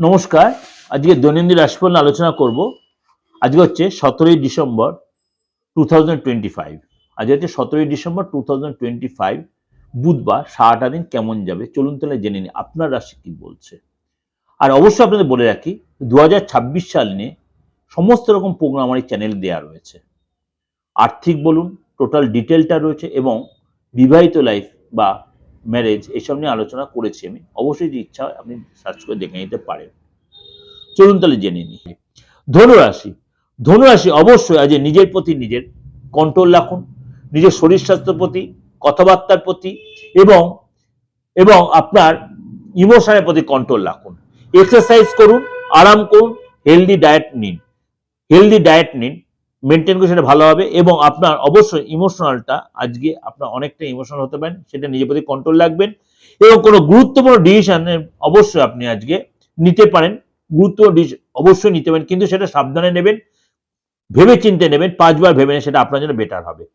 নমস্কার। আজকে দৈনন্দিন রাশিফল আলোচনা করব। আজকে হচ্ছে সতেরোই December two thousand twenty five. হচ্ছে সতেরোই December two thousand twenty five. বুধবার সারাটা দিন কেমন যাবে? চলুন তাহলে জেনে নিই, আপনার রাশি কি বলছে? আর অবশ্যই আপনাদের বলে রাখি, দু হাজার ছাব্বিশ সাল নিয়ে সমস্ত রকম প্রোগ্রাম আমার এই চ্যানেল দেওয়া রয়েছে। আর্থিক বলুন টোটাল ডিটেলটা রয়েছে এবং বিবাহিত লাইফ বা ম্যারেজ এসব নিয়ে আলোচনা করেছি আমি। অবশ্যই ইচ্ছা হয়, আপনি সার্চ করে দেখে নিতে পারেন। চলুন তাহলে জেনে নিই। ধনুরাশি। ধনুরাশি অবশ্যই আজ নিজের প্রতি নিজের কন্ট্রোল রাখুন। নিজের শরীর স্বাস্থ্যের প্রতি, কথাবার্তার প্রতি এবং এবং আপনার ইমোশনের প্রতি কন্ট্রোল রাখুন। এক্সারসাইজ করুন, আরাম করুন হেলদি ডায়েট নিন। হেলদি ডায়েট নিন। মেনটেন করে সেটা ভালো হবে এবং আপনার অবশ্যই ইমোশনালটা আজকে আপনার অনেকটা ইমোশনাল হতে পারেন, সেটা নিজের প্রতি কন্ট্রোল রাখবেন এবং কোনো গুরুত্বপূর্ণ ডিসিশন অবশ্যই আপনি আজকে নিতে পারেন। গুরুত্বপূর্ণ ডিসিশন অবশ্যই নিতে পারেন, কিন্তু সেটা সাবধানে নেবেন ভেবে চিনতে নেবেন, পাঁচবার ভেবে সেটা আপনার জন্য বেটার হবে।